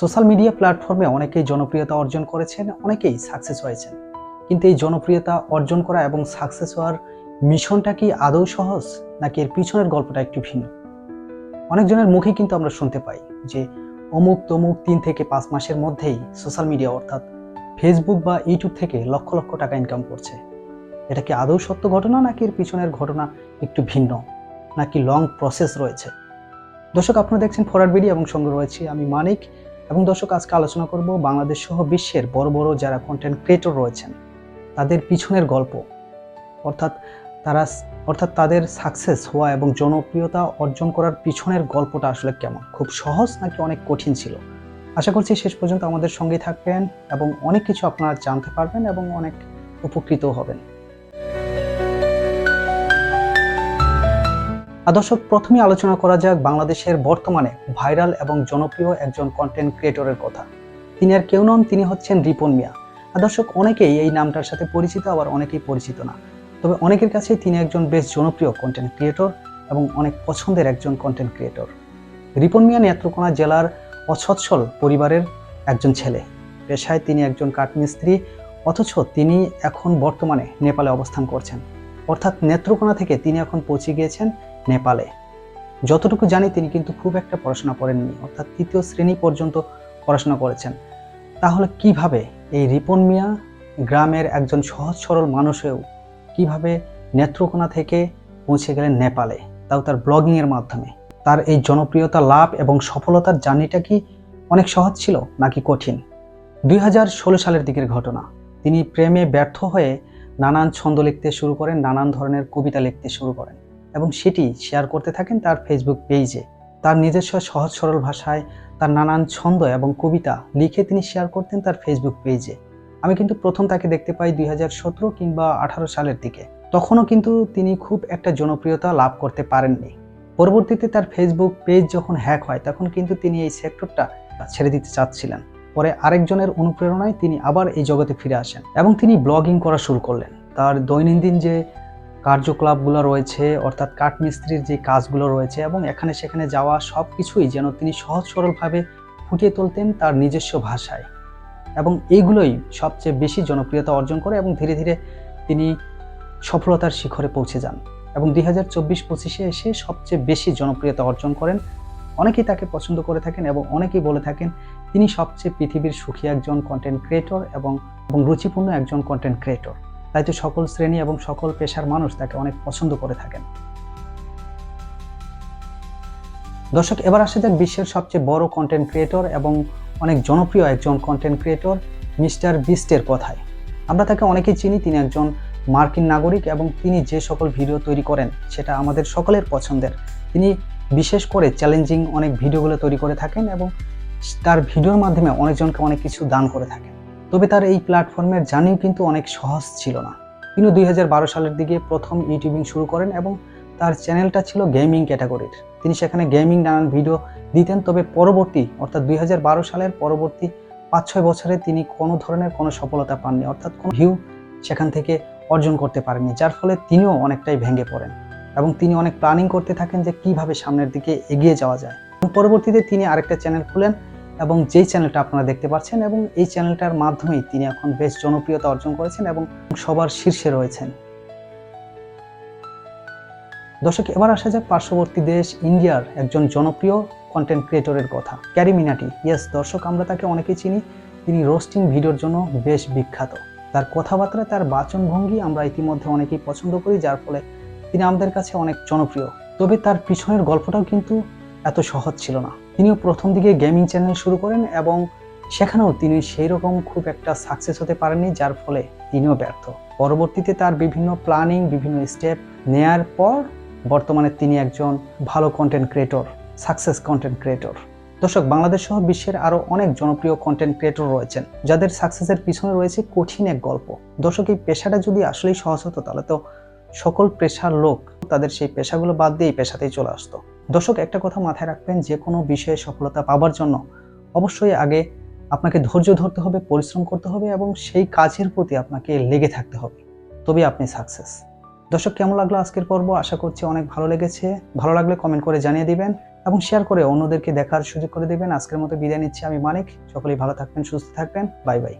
Social media প্ল্যাটফর্মে অনেকেই জনপ্রিয়তা অর্জন করেছেন, অনেকেই সাকসেস হয়েছেন। কিন্তু এই জনপ্রিয়তা অর্জন করা এবং সাকসেস হওয়ার মিশনটা কি আদৌ সহজ, নাকি এর পিছনের গল্পটা একটু ভিন্ন? অনেকজনের মুখে কিন্তু আমরা শুনতে পাই যে অমুক তমুক তিন থেকে পাঁচ মাসের মধ্যেই সোশ্যাল মিডিয়া অর্থাৎ ফেসবুক বা ইউটিউব থেকে লক্ষ লক্ষ টাকা ইনকাম করছে। এটা কি আদৌ সত্য ঘটনা, নাকি এর পিছনের ঘটনা একটু ভিন্ন, নাকি লং প্রসেস রয়েছে? দর্শক, আপনারা দেখছেন ফরার বিডি এবং সঙ্গে রয়েছে আমি মানিক। এবং দর্শক, আজকে আলোচনা করব বাংলাদেশ সহ বিশ্বের বড় বড় যারা কন্টেন্ট ক্রিয়েটর রয়েছেন, তাদের পিছনের গল্প। অর্থাৎ তারা অর্থাৎ তাদের সাকসেস হওয়া এবং জনপ্রিয়তা অর্জন করার পিছনের গল্পটা আসলে কেমন? খুব সহজ নাকি অনেক কঠিন ছিল? আশা করছি শেষ পর্যন্ত আমাদের সঙ্গেই থাকবেন এবং অনেক কিছু আপনারা জানতে পারবেন এবং অনেক উপকৃত হবেন। আর দর্শক প্রথমে আলোচনা করা যাক বাংলাদেশের বর্তমানে ভাইরাল এবং জনপ্রিয় একজন কন্টেন্ট ক্রিয়েটরের কথা। তিনি আর কেউ নন, তিনি হচ্ছেন রিপন মিয়া। আর দর্শক, অনেকেই এই নামটার সাথে পরিচিত, আবার অনেকেই পরিচিত না। তবে অনেকের কাছে তিনি একজন বেশ জনপ্রিয় কন্টেন্ট ক্রিয়েটর এবং অনেক পছন্দের একজন কন্টেন্ট ক্রিয়েটর রিপন মিয়া নেত্রকোনা জেলার অসচ্ছল পরিবারের একজন ছেলে। পেশায় তিনি একজন কাঠমিস্ত্রি, অথচ তিনি এখন বর্তমানে নেপালে অবস্থান করছেন। অর্থাৎ নেত্রকোনা থেকে তিনি এখন পৌঁছে গিয়েছেন নেপালে। যতটুকু জানি তিনি কিন্তু খুব একটা পড়াশোনা করেননি, অর্থাৎ তৃতীয় শ্রেণি পর্যন্ত পড়াশোনা করেছেন। তাহলে কীভাবে এই রিপন মিয়া গ্রামের একজন সহজ সরল মানুষ হয়েও কীভাবে নেত্রকোনা থেকে পৌঁছে গেলেন নেপালে, তাও তার ব্লগিংয়ের মাধ্যমে? তার এই জনপ্রিয়তা লাভ এবং সফলতার জার্নিটা কি অনেক সহজ ছিল নাকি কঠিন? দুই হাজার ষোলো সালের দিকের ঘটনা। তিনি প্রেমে ব্যর্থ হয়ে নানান ছন্দ লিখতে শুরু করেন, নানান ধরনের কবিতা লিখতে শুরু করেন। এবং সেটি শেয়ার করতে থাকেন তার ফেসবুক পেজে তার নিজস্ব সহজ সরল ভাষায় তার নানান ছন্দ এবং কবিতা লিখে তিনি শেয়ার করতেন তার ফেসবুক পেজে আমি কিন্তু প্রথম তাকে দেখতে পাই দুই হাজার সতেরো কিংবা আঠারো সালের দিকে। তখনও কিন্তু তিনি খুব একটা জনপ্রিয়তা লাভ করতে পারেননি। পরবর্তীতে তার ফেসবুক পেজ যখন হ্যাক হয়, তখন কিন্তু তিনি এই সেক্টরটা ছেড়ে দিতে চাচ্ছিলেন। পরে আরেকজনের অনুপ্রেরণায় তিনি আবার এই জগতে ফিরে আসেন এবং তিনি ব্লগিং করা শুরু করলেন। তার দৈনন্দিন যে কার্যকলাপগুলো রয়েছে, অর্থাৎ কাঠমিস্ত্রির যে কাজগুলো রয়েছে এবং এখানে সেখানে যাওয়া সব কিছুই যেন তিনি সহজ সরলভাবে ফুটিয়ে তুলতেন তার নিজস্ব ভাষায় এবং এইগুলোই সবচেয়ে বেশি জনপ্রিয়তা অর্জন করে এবং ধীরে ধীরে তিনি সফলতার শিখরে পৌঁছে যান এবং দুই হাজার চব্বিশ পঁচিশে এসে সবচেয়ে বেশি জনপ্রিয়তা অর্জন করেন। অনেকেই তাকে পছন্দ করে থাকেন এবং অনেকেই বলে থাকেন, তিনি সবচেয়ে পৃথিবীর সুখী একজন কন্টেন্ট ক্রিয়েটর এবং রুচিপূর্ণ একজন কন্টেন্ট ক্রিয়েটর তাই তো সকল শ্রেণি এবং সকল পেশার মানুষ তাকে অনেক পছন্দ করে থাকেন। দর্শক, এবার আসা যাক বিশ্বের সবচেয়ে বড় কন্টেন্ট ক্রিয়েটর এবং অনেক জনপ্রিয় একজন কন্টেন্ট ক্রিয়েটর মিস্টার বিস্টের কথায়। আমরা তাকে অনেকেই চিনি, তিনি একজন মার্কিন নাগরিক এবং তিনি যে সকল ভিডিও তৈরি করেন, সেটা আমাদের সকলের পছন্দের। তিনি বিশেষ করে চ্যালেঞ্জিং অনেক ভিডিওগুলো তৈরি করে থাকেন এবং তার ভিডিওর মাধ্যমে অনেকজনকে অনেক কিছু দান করে থাকেন। তবে তার এই প্ল্যাটফর্মের জার্নিও কিন্তু অনেক সহজ ছিল না। তিনি দুই হাজার বারো সালের দিকে প্রথম ইউটিউবিং শুরু করেন এবং তার চ্যানেলটা ছিল গেমিং ক্যাটাগরির। তিনি সেখানে গেমিং নানান ভিডিও দিতেন, তবে পরবর্তী, অর্থাৎ দুই হাজার বারো সালের পরবর্তী পাঁচ ছয় বছরে তিনি কোনো ধরনের কোনো সফলতা পাননি, অর্থাৎ কোনো ভিউ সেখান থেকে অর্জন করতে পারেননি, যার ফলে তিনিও অনেকটাই ভেঙে পড়েন এবং তিনি অনেক প্ল্যানিং করতে থাকেন যে কীভাবে সামনের দিকে এগিয়ে যাওয়া যায়। পরবর্তীতে তিনি আরেকটা চ্যানেল খুলেন এবং যেই চ্যানেলটা আপনারা দেখতে পাচ্ছেন এবং এই চ্যানেলটার মাধ্যমেই তিনি এখন বেশ জনপ্রিয়তা অর্জন করেছেন এবং সবার শীর্ষে রয়েছেন। দর্শক, এবার আসা যাক পার্শ্ববর্তী দেশ ইন্ডিয়ার একজন জনপ্রিয় কন্টেন্ট ক্রিয়েটরের কথা, ক্যারি মিনাটি। ইয়েস দর্শক, আমরা তাকে অনেকেই চিনি। তিনি রোস্টিং ভিডিওর জন্য বেশ বিখ্যাত। তার কথাবার্তা, তার বাচনভঙ্গি আমরা ইতিমধ্যে অনেকেই পছন্দ করি, যার ফলে তিনি আমাদের কাছে অনেক জনপ্রিয়। তবে তার পিছনের গল্পটাও কিন্তু এত সহজ ছিল না। তিনিও প্রথম দিকে গেমিং চ্যানেল শুরু করেন এবং সেখানেও তিনি সেই রকম খুব একটা সাকসেস হতে পারেননি, যার ফলে তিনিও ব্যর্থ। পরবর্তীতে তার বিভিন্ন প্ল্যানিং বিভিন্ন স্টেপ নেয়ার পর বর্তমানে তিনি একজন ভালো content creator success content creator দর্শক, বাংলাদেশ সহ বিশ্বের আরও অনেক জনপ্রিয় কন্টেন্ট ক্রিয়েটর রয়েছেন, যাদের সাকসেসের পিছনে রয়েছে কঠিন এক গল্প। দর্শক, এই পেশাটা যদি আসলেই সহজ হতো, তাহলে তো সকল পেশার লোক তাদের সেই পেশাগুলো বাদ দিয়ে এই পেশাতেই চলে আসতো। দর্শক, একটা কথা মাথায় রাখবেন, যে কোনো বিষয়ে সফলতা পাবার জন্য অবশ্যই আগে আপনাকে ধৈর্য ধরতে হবে, পরিশ্রম করতে হবে এবং সেই কাজের প্রতি আপনাকে লেগে থাকতে হবে। তবে আপনি সাকসেস দর্শক, কেমন লাগল আজকের পর্ব? আশা করছি অনেক ভালো লেগেছে। ভালো লাগলে কমেন্ট করে জানিয়ে দিবেন এবং শেয়ার করে অন্যদেরকে দেখার সুযোগ করে দেবেন। আজকের মতো বিদায় নিচ্ছি আমি মানিক। সকলেই ভালো থাকবেন, সুস্থ থাকবেন। Bye bye